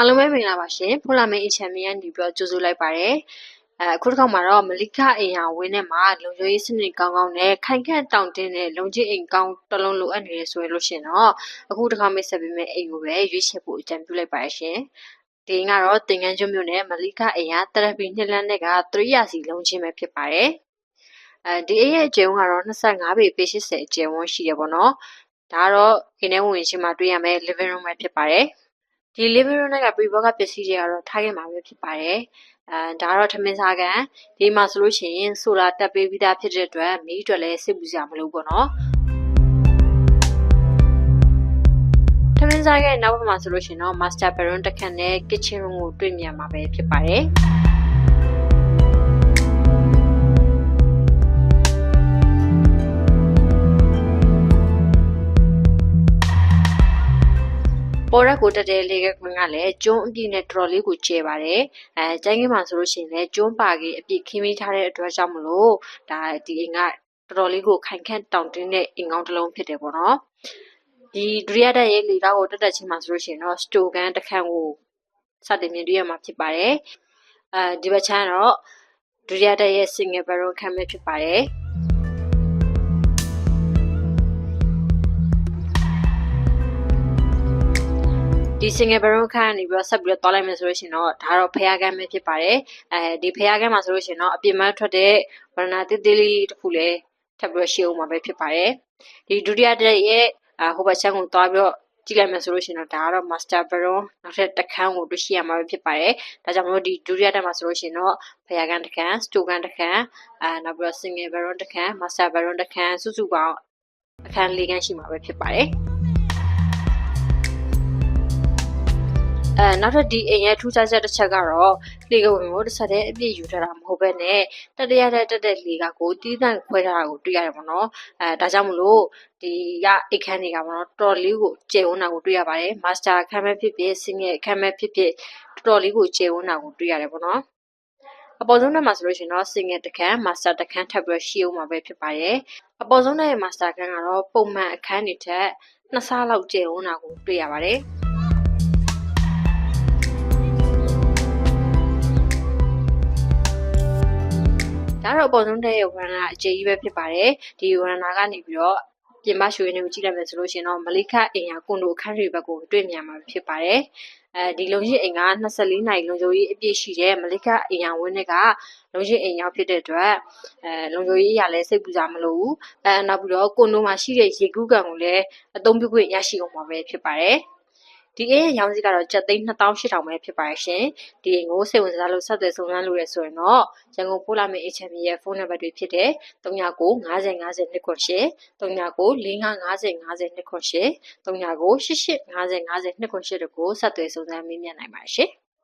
အားလုံးပဲမင်္ဂလာပါရှင်ဖူလာမင်းအချမ်းမီကနေပြီးတော့ကြိုဆိုလိုက်ပါတယ်အဲအခုတစ်ခါမှာတော့မလိကအိမ်ယာဝင်းထဲမှာလုံခြုံရေးစနစ်ကောင်းကောင်းနဲ့ခိုင်ခန့်တောင့်တင်းတဲ့လုံခြုံအိမ်ကောင်းတစ်လုံးလိုအပ်နေရဆိုရင်လို့ရှင်တော့အခုတစ်ခါမိတ်ဆက်ပေးမယ့်အိမ်ကိုပဲရွေးချယ်ဖို့အကြံပြုလိုက်ပါရရှင်ဒီအိမ်ကတော့တင်ငန်းကျွန်းမြို့နယ်မလိကအိမ်ယာတရပီနှစ်လမ်းနဲ့က300စီလုံးချင်းပဲဖြစ်ပါတယ်အဲဒီအိမ်ရဲ့အကျယ်ဝန်းကတော့25ပေပေ80အကျယ်ဝန်းရှိတယ်ပေါ့နော်ဒါကတော့အိမ်ထဲဝင်ချင်းမှာတွေ့ရမယ့် living room ပဲဖြစ်ပါတယ် ဒီ living room က pre-book ကပစ္စည်းတွေကတော့ထားခဲ့မှာပဲဖြစ်ပါတယ်အဲဒါကတော့ထမင်းစားကန်ဒီမှာဆိုလို့ရှိရင်ဆိုလာတက်ပေးပြီးသားဖြစ်တဲ့အတွက်မီးအတွက်လည်းစိတ်ပူစရာမလိုပေါ့နော်ထမင်းစားကန်နောက်ဘက်မှာဆိုလို့ရှိရင်တော့ master bedroom တစ်ခန်းနဲ့ kitchen room ကိုတွေ့မြင်မှာပဲဖြစ်ပါတယ် ပေါ်ရက်ကိုတက်တဲ့လေကကွင်းကလည်းကျွန်းအပြည့်နဲ့တော်တော်လေးကိုကျဲပါတယ်အဲကျိုင်းကင်းမှာဆိုလို့ရှိရင်လည်းကျွန်းပါကြီးအပြည့်ခင်းမိထားတဲ့အတွက်ကြောင့်မလို့ဒါဒီအိမ်ကတော်တော်လေးကိုခိုင်ခန့်တောင့်တင်းတဲ့အိမ်ကောင်းတစ်လုံးဖြစ်တယ်ပေါ့နော်ဒီဒရီယာတက်ရဲ့လေကားကိုတက်တက်ချင်းမှာဆိုလို့ရှိရင်တော့စတိုကန်တစ်ခန်းကိုစတင်မြင်တွေ့ရမှာဖြစ်ပါတယ်အဲဒီဘက်ချမ်းတော့ဒရီယာတက်ရဲ့ single bedroom ခန်းပဲဖြစ်ပါတယ် ဒီ single bedroom ခန်းကနေပြီးတော့ဆက်ပြီးတော့တွားလိုက်မယ်ဆိုလို့ရှိရင်တော့ဒါတော့ဖျားကန်းပဲဖြစ်ပါတယ်အဲဒီဖျားကန်းမှာဆိုလို့ရှိရင်တော့အပြင်မထွက်တဲ့ဝရဏတိတိလေးတစ်ခုလည်းထပ်ပြီးတော့ရှေ့အောင်မှာပဲဖြစ်ပါတယ်ဒီဒုတိယတက်ရဲ့ဟိုဘက်ချမ်းကိုတွားပြီးတော့ကြည့်လိုက်မယ်ဆိုလို့ရှိရင်တော့ဒါကတော့ master bedroom နောက်ထပ်တစ်ခန်းကိုတွေ့ရှိရမှာပဲဖြစ်ပါတယ်ဒါကြောင့်မလို့ဒီဒုတိယတက်မှာဆိုလို့ရှိရင်တော့ဖျားကန်းတစ်ခန်း store ကန်းတစ်ခန်းအဲနောက်ပြီးတော့ single bedroom တစ်ခန်း master bedroom တစ်ခန်းစုစုပေါင်းအခန်း၄ခန်းရှိမှာပဲဖြစ်ပါတယ် အဲနောက်ထပ်ဒီအိမ်ရဲ့ထူးခြားချက်တစ်ချက်ကတော့လေကဝင်ကိုတစ်ဆက်တည်းအပြည့်ယူထားတာမဟုတ်ဘဲနဲ့တတရတဲ့တက်တဲ့လေကကိုတီးတန့်ခွဲထားတာကိုတွေ့ရတယ်ပေါ့နော်အဲဒါကြောင့်မလို့ဒီရအိတ်ခမ်းတွေကပေါ့နော်တော်တော်လေးကိုကျေဝန်းတာကိုတွေ့ရပါတယ်မာစတာအခမ်းပဲဖြစ်ဖြစ်စင်ရဲ့အခမ်းပဲဖြစ်ဖြစ်တော်တော်လေးကိုကျေဝန်းတာကိုတွေ့ရတယ်ပေါ့နော်အပေါ်ဆုံးထဲမှာဆိုလို့ရှိရင်တော့ single တခန်း master တခန်းထပ်ပြီးရှိအောင်မှာပဲဖြစ်ပါတယ်အပေါ်ဆုံးထဲရဲ့ master ခန်းကတော့ပုံမှန်အခန်းတွေထက်နှစ်ဆလောက်ကျယ်ဝန်းတာကိုတွေ့ရပါတယ် ဒါတော့အပေါ်ဆုံးတဲ့ဝရဏအခြေကြီးပဲဖြစ်ပါတယ်ဒီဝရဏကနေပြီးတော့ပြင်ပရွှေနေကိုကြည့်လိုက်မယ်ဆိုလို့ရှိရင်တော့မလိခအိမ်ယာကွန်ဒိုအခန်းတွေဘက်ကိုတွေ့မြင်မှာဖြစ်ပါတယ်အဲဒီလုံရှိအိမ်က24နိုင်လုံခြုံရေးအပြည့်ရှိတဲ့မလိခအိမ်ယာဝင်းတွေကလုံရှိအိမ်ရောက်ဖြစ်တဲ့အတွက်အဲလုံခြုံရေးအရာလည်းစိတ်ပူစားမလို့ဘူးအဲနောက်ပြီးတော့ကွန်ဒိုမှာရှိတဲ့ရေကူးကန်ကိုလည်းအသုံးပြုခွင့်ရရှိအောင်ပါပဲဖြစ်ပါတယ် ဒီအိမ်ရဲ့ရောင်းစည်းကတော့ကျပ်သိန်း2800ပဲဖြစ်ပါရှင်ဒီအိမ်ကိုစိတ်ဝင်စားလို့ဆက်သွယ်စုံစမ်းလို့ရဆိုရင်တော့ရန်ကုန်ပို့လာမယ့် HMB ရဲ့ဖုန်းနံပါတ်တွေဖြစ်တဲ့39 90 50 298 39 45 50 50 298 39 88 50 50 298တို့ကိုဆက်သွယ်စုံစမ်းမေးမြန်းနိုင်ပါရှင်